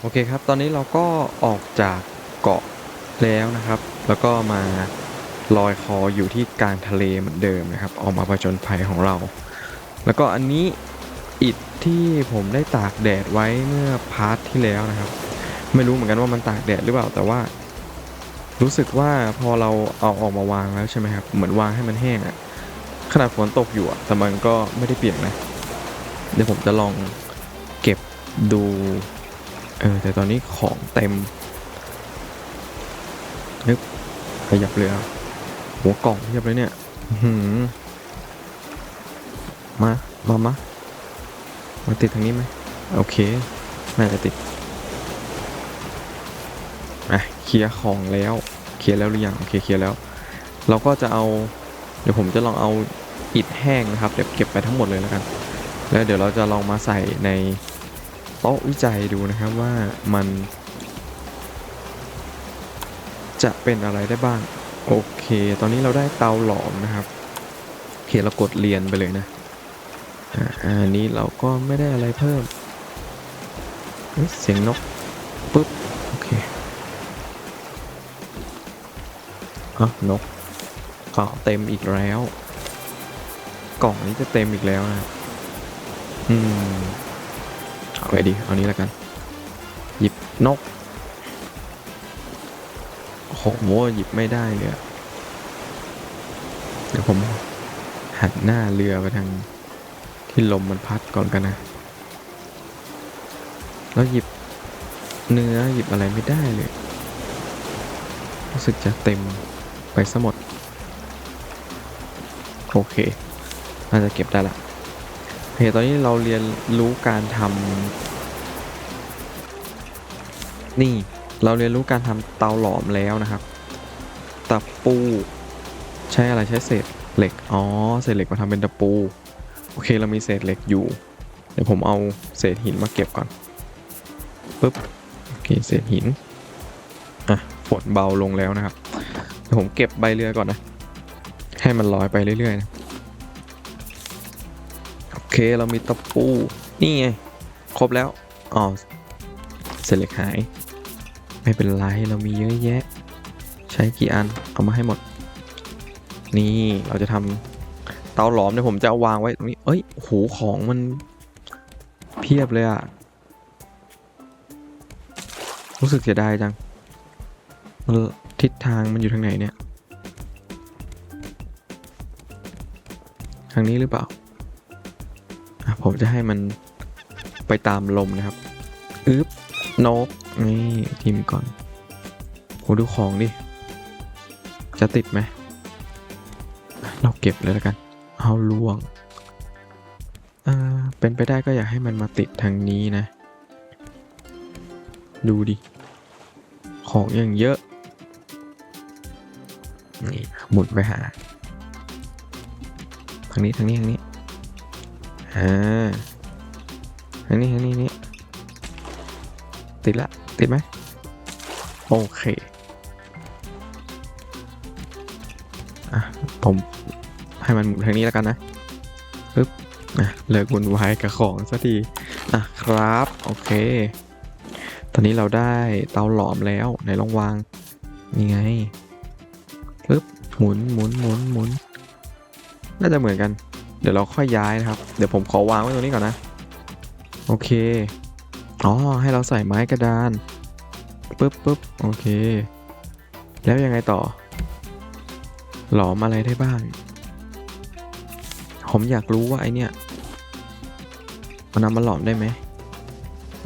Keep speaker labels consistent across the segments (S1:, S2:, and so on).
S1: โอเคครับ ตอนนี้เราก็ออกจากเกาะแล้วนะครับ แล้วก็มาลอยคออยู่ที่กลางทะเลเหมือนเดิมนะครับ ออกมาผจญภัยของเรา แล้วก็อันนี้อิฐที่ผมได้ตากแดดไว้เมื่อพาร์ทที่แล้วนะครับ ไม่รู้เหมือนกันว่ามันตากแดดหรือเปล่า แต่ว่า รู้สึกว่าพอเราเอาออกมาวางแล้วใช่ไหมครับ เหมือนวางให้มันแห้งอะขนาดฝนตกอยู่อะแต่มันก็ไม่ได้เปียกนะ เดี๋ยวผมจะลองเก็บดู เออ แต่ตอนนี้ของเต็ม นึกขยับเรือ หัวกล่องเทียบเลยเนี่ยหือมา มามามาติดทางนี้ไหม โอเค น่าจะติดอะเคลียร์ของแล้ว เคลียร์แล้วหรือยัง โอเค เคลียร์แล้ว เราก็จะเอา เดี๋ยวผมจะลองเอาอิฐแห้งนะครับ เดี๋ยวเก็บไปทั้งหมดเลยแล้วกัน แล้วเดี๋ยวเราจะลองมาใส่ใน โต๊ะวิจัยดูนะครับว่ามัน จะเป็นอะไรได้บ้าง โอเค ตอนนี้เราได้เตาหลอมนะครับโอเคเรากดเรียนไปเลยนะอันนี้เราก็ไม่ได้อะไรเพิ่ม เสียงนกปุ๊บโอเคอะนกก็เต็มอีกแล้ว กล่องนี้จะเต็มอีกแล้วนะอืม เอาไปดี เอานี้แล้วกัน หยิบนกโอ้โหหยิบไม่ได้เลยเดี๋ยวผมหันหน้าเรือไปทางที่ลมมันพัดก่อนกันนะ แล้วหยิบเนื้อหยิบอะไรไม่ได้เลย รู้สึกจะเต็มไปซะหมด โอเคน่าจะเก็บได้ละ เคตอนนี้เราเรียนรู้การทำนี่เราเรียนรู้การทำเตาหลอมแล้วนะครับตะปู ใช้อะไรใช้เศษเหล็กอ๋อเศษเหล็กมาทำเป็นตะปู โอเคเรามีเศษเหล็กอยู่ เดี๋ยวผมเอาเศษหินมาเก็บก่อนปึ๊บโอเคเศษหินอะฝนเบาลงแล้วนะครับเดี๋ยวผมเก็บใบเรือก่อนนะ ให้มันลอยไปเรื่อยๆนะ เคเรามีตะปู นี่ไง ครบแล้ว อ๋อเศษเหล็กหาย ไม่เป็นไร เรามีเยอะแยะ ใช้กี่อัน เอามาให้หมด นี่เราจะทำเตาหลอมเนี่ยผมจะเอาวางไว้ตรงนี้ เอ้ยโอ้โหของมันเพียบเลยอะรู้สึกเสียดายจัง ทิศทางมันอยู่ทางไหนเนี่ย ทางนี้หรือเปล่า ผมจะให้มันไปตามลมนะครับอึ๊บนกนี่ทิมก่อนโหดูของดิ จะติดไหม เราเก็บเลยแล้วกัน เอาล่วงอ่าเป็นไปได้ก็อยากให้มันมาติดทางนี้นะ ดูดิ ของอย่างเยอะ นี่หมุนไปหา ทางนี้ทางนี้ทางนี้ อ่าทางนี้ทางนี้นี่ติดละ ติดไหมโอเค อะ ผมให้มันหมุนทางนี้แล้วกันนะปึ๊บอะเลิกวุ่นวายกับของสักทีอะครับ โอเค ตอนนี้เราได้เตาหลอมแล้วไหนลองวางนี่ไงปึ๊บหมุนหมุนหมุนหมุนน่าจะเหมือนกัน เดี๋ยวเราค่อยย้ายนะครับ เดี๋ยวผมขอวางไว้ตรงนี้ก่อนนะ โอเค อ๋อ ให้เราใส่ไม้กระดาน ปึ๊บปึ๊บโอเค แล้วยังไงต่อ หลอมอะไรได้บ้าง ผมอยากรู้ว่าไอเนี้ยมันนำมาหลอมได้ไหม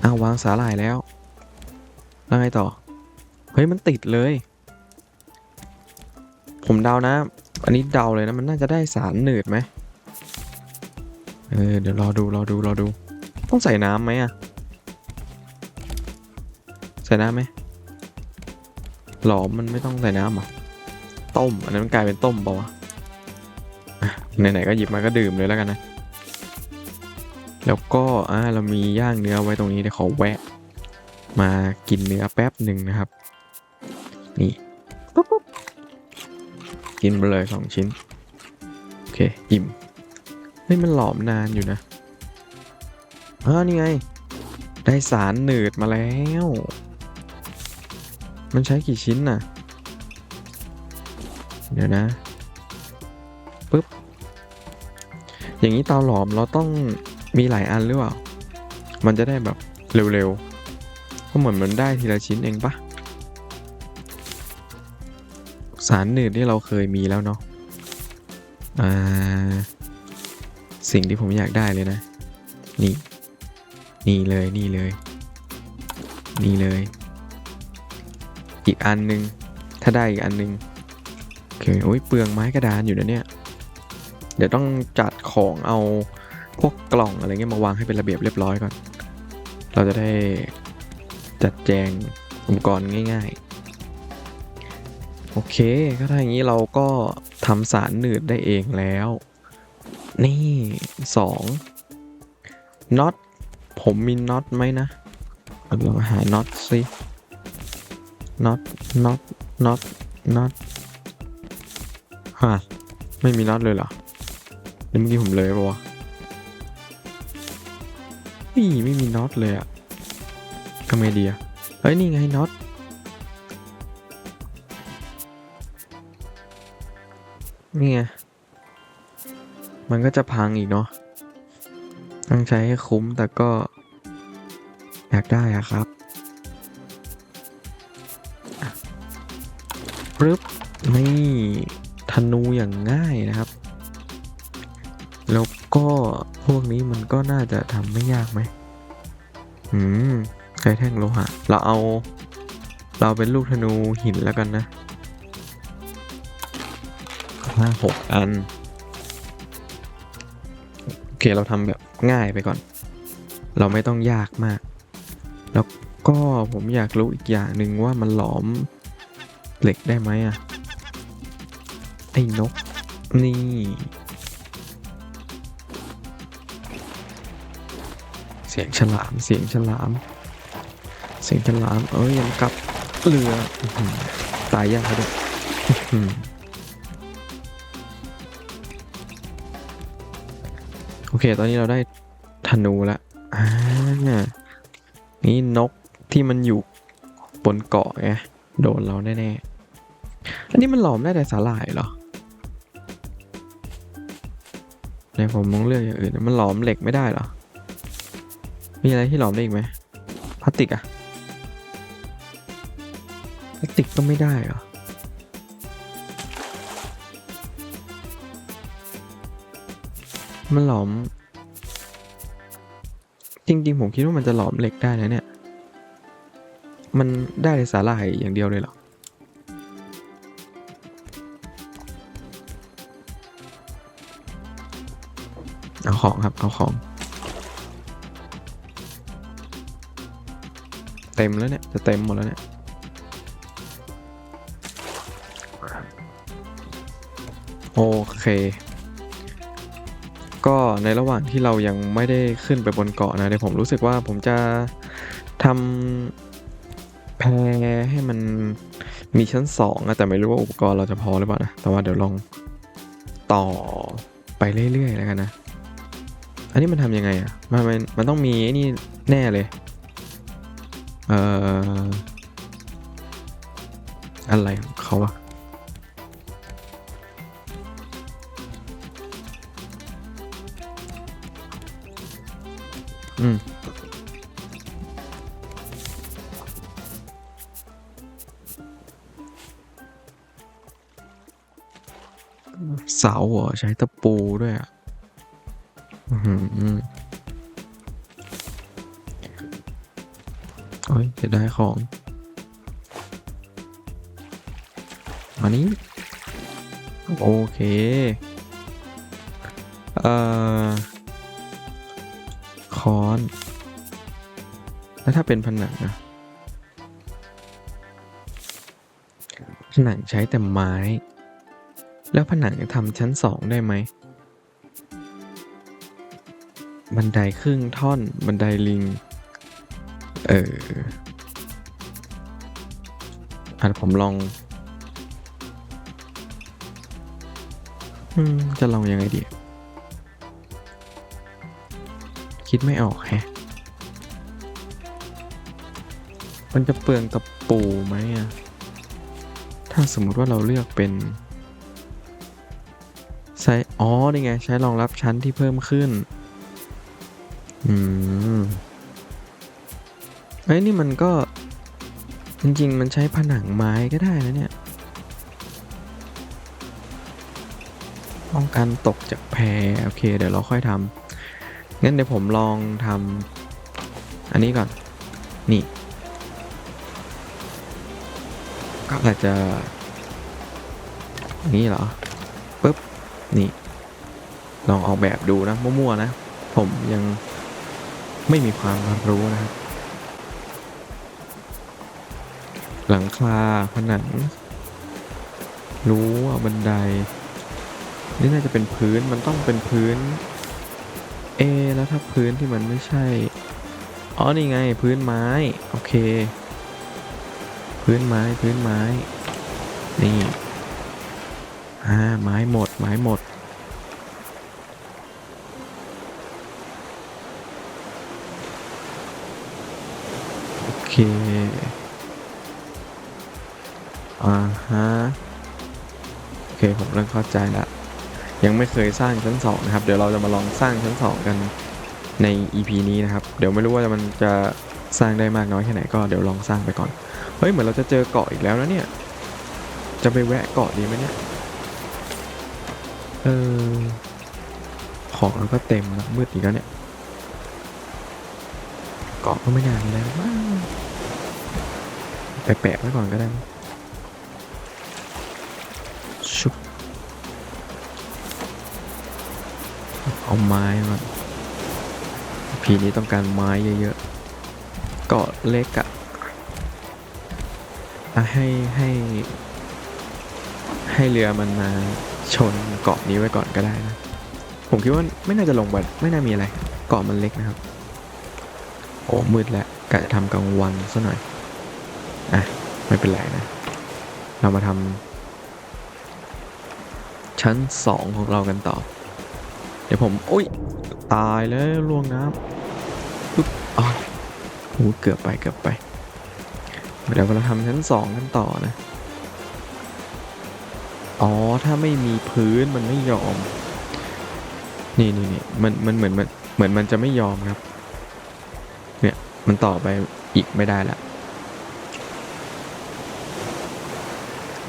S1: อ้าววางสาหร่ายแล้ว แล้วไงต่อ เฮ้ย มันติดเลย ผมเดานะ อันนี้เดาเลยนะ มันน่าจะได้สารหนืดไหม เออเดี๋ยวรอดูรอดูรอดู ต้องใส่น้ำไหมอะใส่น้ำไหมหลอมมันไม่ต้องใส่น้ำหรอะ ต้ม อันนั้นมันกลายเป็นต้มเปล่าวะไหนๆก็หยิบมาก็ดื่มเลยแล้วกันนะ แล้วก็อ่าเรามีย่างเนื้อไว้ตรงนี้เดี๋ยวขอแวะ มากินเนื้อแป๊บหนึ่งนะครับ นี่ปุ๊บกินไปเลยสองชิ้น โอเค อิ่ม ฮ้ยมันหลอมนานอยู่นะอ้านี่ไง ได้สารหนืดมาแล้ว มันใช้กี่ชิ้นน่ะ เดี๋ยวนะปึ๊บ อย่างนี้เตาหลอมเราต้องมีหลายอันหรือเปล่า มันจะได้แบบเร็วๆ ก็เหมือนมันได้ทีละชิ้นเองปะสารหนืดที่เราเคยมีแล้วเนาะ อ่า สิ่งที่ผมอยากได้เลยนะ นี่ นี่เลยนี่เลย นี่เลย อีกอันหนึง ถ้าได้อีกอันหนึงโอเคโอ้ยเปลืองไม้กระดานอยู่นะเนี่ย เดี๋ยวต้องจัดของเอาพวกกล่องอะไรเงี้ยมาวางให้เป็นระเบียบเรียบร้อยก่อน เราจะได้จัดแจงอุปกรณ์ง่าย ๆ โอเค ก็ถ้าอย่างนี้เราก็ทำสารหนืดได้เองแล้ว นี่สองน็อตผมมีน็อตไหมนะเราลองหาน็อตสิน็อตน็อตน็อตน็อตฮะไม่มีน็อตเลยเหรอเดี๋ยวเมื่อกี้ผมเลยปะวะนี่ไม่มีน็อตเลยอะทำไงดีอะเฮ้ย นี่ไงน็อตนี่ไง มันก็จะพังอีกเนาะต้องใช้ให้คุ้มแต่ก็ อยากได้อะครับปึ๊บนี่ธนูอย่างง่ายนะครับ แล้วก็พวกนี้มันก็น่าจะทำไม่ยากไหมอืมใช้แท่งโลหะ เราเอา เราเป็นลูกธนูหินแล้วกันนะห้าหกอัน เคเราทำแบบง่ายไปก่อน เราไม่ต้องยากมาก แล้วก็ผมอยากรู้อีกอย่างหนึ่งว่ามันหลอมเหล็กได้ไหมอะ ไอ้นก นี่ เสียงฉลามเสียงฉลาม เสียงฉลาม เอ้ยยังกลับเรืออตายยากด้วย เค ตอนนี้เราได้ธนูล้วอ่านี่นกที่มันอยู่บนเกาะไงโดนเราแน่ๆ อันนี้มันหลอมได้แต่สาหร่ายเหรอในผมมองเลือกอย่างอื่น มันหลอมเหล็กไม่ได้เหรอ มีอะไรที่หลอมได้อีกไหมพลาสติกอะพลาสติกก็ไม่ได้เหรอ มันหลอม จริง ๆ ผมคิดว่ามันจะหลอมเหล็กได้นะเนี่ย มันได้ในสาหร่ายอย่างเดียวเลยเหรอเอาของครับ เอาของ เต็มแล้วเนี่ย จะเต็มหมดแล้วเนี่ยโอเค ก็ในระหว่างที่เรายังไม่ได้ขึ้นไปบนเกาะนะเดี๋ยวผมรู้สึกว่าผมจะทำแพให้มันมีชั้นสองอะแต่ไม่รู้ว่าอุปกรณ์เราจะพอหรือเปล่านะแต่ว่าเดี๋ยวลองต่อไปเรื่อยๆแล้วกันนะ อันนี้มันทำยังไงอะมันมันมันต้องมีนี่แน่เลย เอ่ออะไรของเขาอะ อืมเสาเหรอใช้ตะปูด้วยอะอือหือโอ้ยจะได้ของมานี้ โอเค เอ่อ ค้อน แล้วถ้าเป็นผนังอะผนังใช้แต่ไม้ แล้วผนังจะทำชั้นสองได้ไหม บันไดครึ่งท่อน บันไดลิง เอออะผมลองอืมจะลองยังไงดี คิดไม่ออกแฮะ มันจะเปลืองตะปูไหมอะถ้าสมมติว่าเราเลือกเป็นใช้อ๋อ นี่ไง ใช้รองรับชั้นที่เพิ่มขึ้น อืมเอ้ยนี่มันก็ จริง ๆ มันใช้ผนังไม้ก็ได้นะเนี่ยป้องกันตกจากแพโอเค เดี๋ยวเราค่อยทำ งั้นเดี๋ยวผมลองทำอันนี้ก่อน นี่ก็อาจจะอย่างนี่เหรอปุ๊บ นี่ ลองออกแบบดูนะ มั่วๆนะ ผมยังไม่มีความรู้นะครับ หลังคาผนังรู้ว่าบันได นี่น่าจะเป็นพื้นมันต้องเป็นพื้น เอแล้วถ้าพื้นที่มันไม่ใช่ อ๋อ นี่ไง พื้นไม้ โอเค พื้นไม้ พื้นไม้ นี่ อ่า ไม้หมด ไม้หมด โอเค อ่าฮะ โอเค ผมเริ่มเข้าใจละ ยังไม่เคยสร้างชั้นสองนะครับ เดี๋ยวเราจะมาลองสร้างชั้นสองกันใน EP นี้นะครับ เดี๋ยวไม่รู้ว่ามันจะสร้างได้มากน้อยแค่ไหนก็เดี๋ยวลองสร้างไปก่อน เฮ้ย เหมือนเราจะเจอเกาะอีกแล้วนะเนี่ย จะไปแวะเกาะดีไหมเนี่ย เออ ของเราก็เต็มแล้วมืดอีกแล้วเนี่ย เกาะก็ไม่นานแล้วมั้งไปแปะไว้ก่อนก็ได้ เอาไม้ก่อนพีนี้ต้องการไม้เยอะๆเกาะเล็กอะ่ะให้ให้ ให้เรือมันมาชนเกาะนี้ไว้ก่อนก็ได้นะ ผมคิดว่าไม่น่าจะลงแบบไม่น่ามีอะไร เกาะมันเล็กนะครับ โอ้มืดแล้วกะจะทำกลางวันซะหน่อย อะ ไม่เป็นไรนะ เรามาทำชั้นสองของเรากันต่อ เดี๋ยวผมอุ้ยตายแล้วล่วงน้ำปุ๊บอ๋อโอ้เกือบไปเกือบไปเดี๋ยวเราทำชั้นสองกันต่อนะ อ๋อ ถ้าไม่มีพื้นมันไม่ยอม นี่นี่นี่มันมันเหมือนมันเหมือนมันจะไม่ยอมครับ เนี่ย มันต่อไปอีกไม่ได้ละ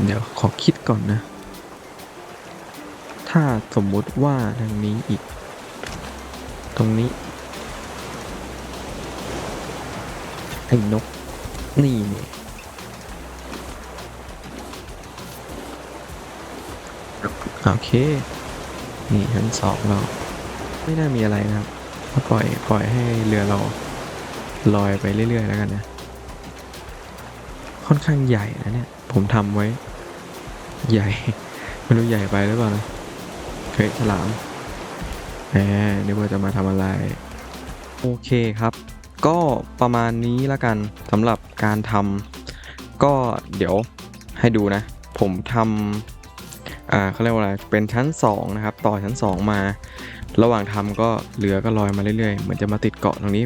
S1: เดี๋ยวขอคิดก่อนนะ ถ้าสมมุติว่าทางนี้อีก ตรงนี้ ไอ้นก นี่นี่โอเค นี่ชั้นสองเรา ไม่น่ามีอะไรนะครับก็ปล่อยปล่อยให้เรือเราลอยไปเรื่อยๆแล้วกันนะ ค่อนข้างใหญ่นะเนี่ย ผมทำไว้ ใหญ่ ไม่รู้ใหญ่ไปหรือเปล่านะ เฮ้ยฉลามแหมนึกว่าจะมาทำอะไร โอเคครับ ก็ประมาณนี้ละกันสำหรับการทำก็เดี๋ยวให้ดูนะ ผมทำอ่าเขาเรียกว่าอะไรเป็นชั้น 2 นะครับ ต่อชั้น 2 มา ระหว่างทำก็เรือก็ลอยมาเรื่อยๆ เหมือนจะมาติดเกาะตรงนี้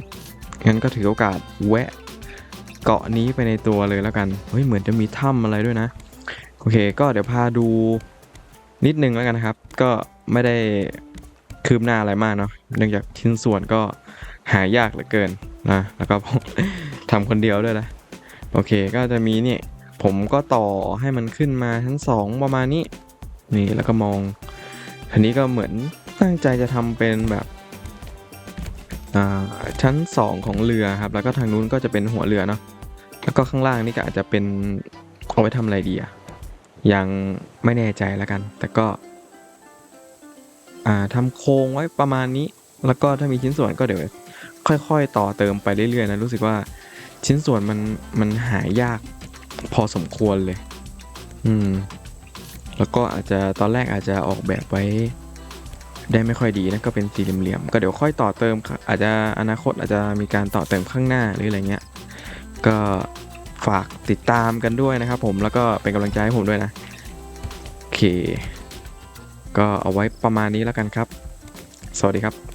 S1: งั้นก็ถือโอกาสแวะเกาะนี้ไปในตัวเลยแล้วกัน เฮ้ย เหมือนจะมีถ้ำอะไรด้วยนะ โอเค ก็เดี๋ยวพาดูนิดนึงแล้วกันนะครับ ก็ ไม่ได้คืบหน้าอะไรมากเนาะเนื่องจากชิ้นส่วนก็หายากเหลือเกินนะแล้วก็ผมทำคนเดียวด้วยนะโอเคก็จะมีเนี่ยผมก็ต่อให้มันขึ้นมาชั้นสองประมาณนี้ นี่แล้วก็มองอันนี้ก็เหมือนตั้งใจจะทำเป็นแบบอ่าชั้นสองของเรือครับ แล้วก็ทางนู้นก็จะเป็นหัวเรือเนาะแล้วก็ข้างล่างนี่ก็อาจจะเป็นเอาไว้ทำอะไรดีอะยังไม่แน่ใจแล้วกัน แต่ก็ อ่าทำโครงไว้ประมาณนี้ แล้วก็ถ้ามีชิ้นส่วนก็เดี๋ยวค่อยๆ ต่อเติมไปเรื่อยๆนะรู้สึกว่าชิ้นส่วนมันมันหายากพอสมควรเลย อืม แล้วก็อาจจะตอนแรกอาจจะออกแบบไว้ ได้ไม่ค่อยดีนะก็เป็นสี่เหลี่ยมๆก็เดี๋ยวค่อยต่อเติมครับอาจจะอนาคตอาจจะมีการต่อเติมข้างหน้าหรืออะไรเงี้ย ก็ฝากติดตามกันด้วยนะครับผมแล้วก็เป็นกำลังใจให้ผมด้วยนะโอเค ก็เอาไว้ประมาณนี้แล้วกันครับ สวัสดีครับ